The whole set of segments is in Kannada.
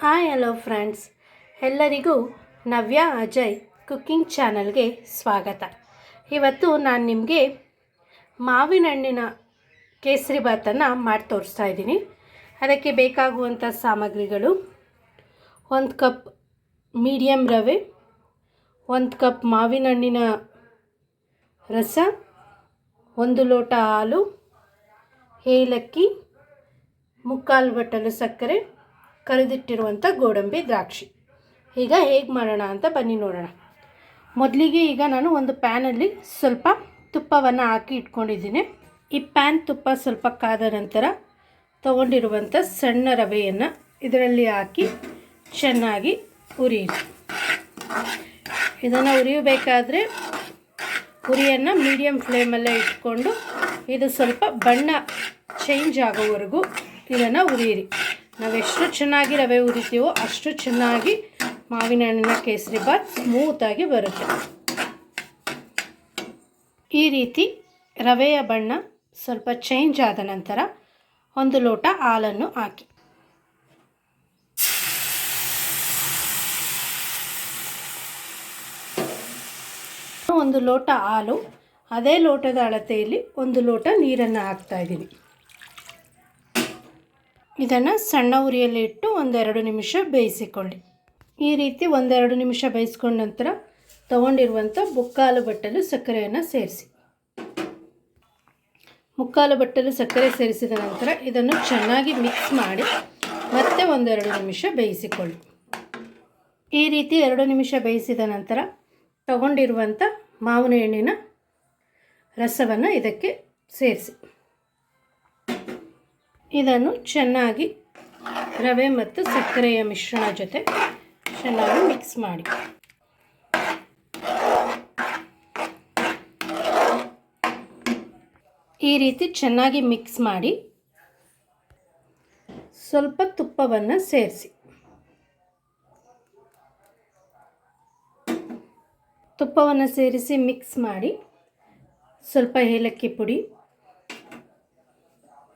ಹಾಯ್ ಹಲೋ ಫ್ರೆಂಡ್ಸ್ ಎಲ್ಲರಿಗೂ ನವ್ಯ ಅಜಯ್ ಕುಕ್ಕಿಂಗ್ ಚಾನಲ್ಗೆ ಸ್ವಾಗತ. ಇವತ್ತು ನಾನು ನಿಮಗೆ ಮಾವಿನ ಹಣ್ಣಿನ ಕೇಸರಿ ಭಾತನ್ನು ಮಾಡಿ ತೋರಿಸ್ತಾ ಇದ್ದೀನಿ. ಅದಕ್ಕೆ ಬೇಕಾಗುವಂಥ ಸಾಮಗ್ರಿಗಳು ಒಂದು ಕಪ್ ಮೀಡಿಯಮ್ ರವೆ, ಒಂದು ಕಪ್ ಮಾವಿನ ಹಣ್ಣಿನ ರಸ, ಒಂದು ಲೋಟ ಹಾಲು, ಏಲಕ್ಕಿ, ಮುಕ್ಕಾಲು ಬಟ್ಟಲು ಸಕ್ಕರೆ ಕರೆದಿಟ್ಟಿರುವಂಥ ಗೋಡಂಬಿ ದ್ರಾಕ್ಷಿ. ಈಗ ಹೇಗೆ ಮಾಡೋಣ ಅಂತ ಬನ್ನಿ ನೋಡೋಣ. ಮೊದಲಿಗೆ ಈಗ ನಾನು ಒಂದು ಪ್ಯಾನಲ್ಲಿ ಸ್ವಲ್ಪ ತುಪ್ಪವನ್ನು ಹಾಕಿ ಇಟ್ಕೊಂಡಿದ್ದೀನಿ. ಈ ಪ್ಯಾನ್ ತುಪ್ಪ ಸ್ವಲ್ಪ ಕಾದ ನಂತರ ತಗೊಂಡಿರುವಂಥ ಸಣ್ಣ ರವೆಯನ್ನು ಇದರಲ್ಲಿ ಹಾಕಿ ಚೆನ್ನಾಗಿ ಉರಿಯಿರಿ. ಇದನ್ನು ಉರಿಯಬೇಕಾದ್ರೆ ಉರಿಯನ್ನು ಮೀಡಿಯಮ್ ಫ್ಲೇಮಲ್ಲೇ ಇಟ್ಕೊಂಡು ಇದು ಸ್ವಲ್ಪ ಬಣ್ಣ ಚೇಂಜ್ ಆಗೋವರೆಗೂ ಇದನ್ನು ಉರಿಯಿರಿ. ನಾವು ಎಷ್ಟು ಚೆನ್ನಾಗಿ ರವೆ ಉರಿತೀವೋ ಅಷ್ಟು ಚೆನ್ನಾಗಿ ಮಾವಿನ ಹಣ್ಣಿನ ಕೇಸರಿ ಬಾತ್ ಸ್ಮೂತಾಗಿ ಬರುತ್ತೆ. ಈ ರೀತಿ ರವೆಯ ಬಣ್ಣ ಸ್ವಲ್ಪ ಚೇಂಜ್ ಆದ ನಂತರ ಒಂದು ಲೋಟ ಹಾಲನ್ನು ಹಾಕಿ. ಒಂದು ಲೋಟ ಹಾಲು, ಅದೇ ಲೋಟದ ಅಳತೆಯಲ್ಲಿ ಒಂದು ಲೋಟ ನೀರನ್ನು ಹಾಕ್ತಾ ಇದ್ದೀನಿ ಇದನ್ನು ಸಣ್ಣ ಉರಿಯಲ್ಲಿ ಇಟ್ಟು ಒಂದೆರಡು ನಿಮಿಷ ಬೇಯಿಸಿಕೊಳ್ಳಿ. ಈ ರೀತಿ ಒಂದೆರಡು ನಿಮಿಷ ಬೇಯಿಸ್ಕೊಂಡ ನಂತರ ತಗೊಂಡಿರುವಂಥ ಮುಕ್ಕಾಲು ಬಟ್ಟಲು ಸಕ್ಕರೆಯನ್ನು ಸೇರಿಸಿ. ಮುಕ್ಕಾಲು ಬಟ್ಟಲು ಸಕ್ಕರೆ ಸೇರಿಸಿದ ನಂತರ ಇದನ್ನು ಚೆನ್ನಾಗಿ ಮಿಕ್ಸ್ ಮಾಡಿ ಮತ್ತೆ ಒಂದೆರಡು ನಿಮಿಷ ಬೇಯಿಸಿಕೊಳ್ಳಿ. ಈ ರೀತಿ ಎರಡು ನಿಮಿಷ ಬೇಯಿಸಿದ ನಂತರ ತಗೊಂಡಿರುವಂಥ ಮಾವಿನ ಎಣ್ಣಿನ ರಸವನ್ನು ಇದಕ್ಕೆ ಸೇರಿಸಿ. ಇದನ್ನು ಚೆನ್ನಾಗಿ ರವೆ ಮತ್ತು ಸಕ್ಕರೆಯ ಮಿಶ್ರಣ ಜೊತೆ ಚೆನ್ನಾಗಿ ಮಿಕ್ಸ್ ಮಾಡಿ. ಈ ರೀತಿ ಚೆನ್ನಾಗಿ ಮಿಕ್ಸ್ ಮಾಡಿ. ಸ್ವಲ್ಪ ತುಪ್ಪವನ್ನು ಸೇರಿಸಿ. ತುಪ್ಪವನ್ನು ಸೇರಿಸಿ ಮಿಕ್ಸ್ ಮಾಡಿ. ಸ್ವಲ್ಪ ಏಲಕ್ಕಿ ಪುಡಿ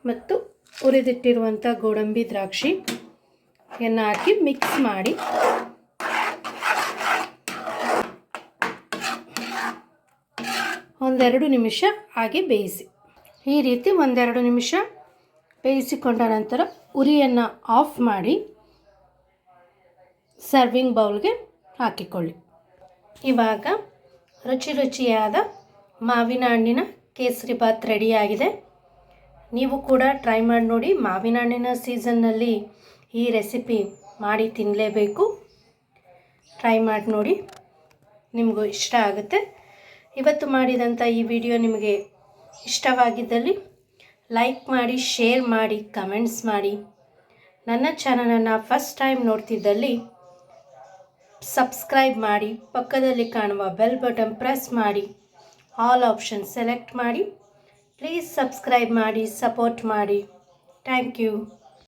ಮತ್ತು ಹುರಿದಿಟ್ಟಿರುವಂಥ ಗೋಡಂಬಿ ದ್ರಾಕ್ಷಿ ಎನ್ನು ಹಾಕಿ ಮಿಕ್ಸ್ ಮಾಡಿ. ಒಂದೆರಡು ನಿಮಿಷ ಹಾಗೆ ಬೇಯಿಸಿ. ಈ ರೀತಿ ಒಂದೆರಡು ನಿಮಿಷ ಬೇಯಿಸಿಕೊಂಡ ನಂತರ ಉರಿಯನ್ನು ಆಫ್ ಮಾಡಿ ಸರ್ವಿಂಗ್ ಬೌಲ್ಗೆ ಹಾಕಿಕೊಳ್ಳಿ. ಇವಾಗ ರುಚಿ ರುಚಿಯಾದ ಮಾವಿನ ಹಣ್ಣಿನ ಕೇಸರಿ ಬಾತ್ ರೆಡಿಯಾಗಿದೆ ನೀವು ಕೂಡ ಟ್ರೈ ಮಾಡಿ ನೋಡಿ ಮಾವಿನ ಹಣ್ಣಿನ ಸೀಸನ್ನಲ್ಲಿ ಈ ರೆಸಿಪಿ ಮಾಡಿ ತಿನ್ನಲೇಬೇಕು ಟ್ರೈ ಮಾಡಿ ನೋಡಿ, ನಿಮಗೂ ಇಷ್ಟ ಆಗುತ್ತೆ. ಇವತ್ತು ಮಾಡಿದಂಥ ಈ ವಿಡಿಯೋ ನಿಮಗೆ ಇಷ್ಟವಾಗಿದ್ದಲ್ಲಿ ಲೈಕ್ ಮಾಡಿ ಶೇರ್ ಮಾಡಿ ಕಮೆಂಟ್ಸ್ ಮಾಡಿ. ನನ್ನ ಚಾನಲನ್ನು ಫಸ್ಟ್ ಟೈಮ್ ನೋಡ್ತಿದ್ದಲ್ಲಿ ಸಬ್ಸ್ಕ್ರೈಬ್ ಮಾಡಿ, ಪಕ್ಕದಲ್ಲಿ ಕಾಣುವ ಬೆಲ್ ಬಟನ್ ಪ್ರೆಸ್ ಮಾಡಿ ಆಲ್ ಆಪ್ಷನ್ ಸೆಲೆಕ್ಟ್ ಮಾಡಿ. ಪ್ಲೀಸ್ ಸಬ್ಸ್ಕ್ರೈಬ್ ಮಾಡಿ ಸಪೋರ್ಟ್ ಮಾಡಿ. Thank you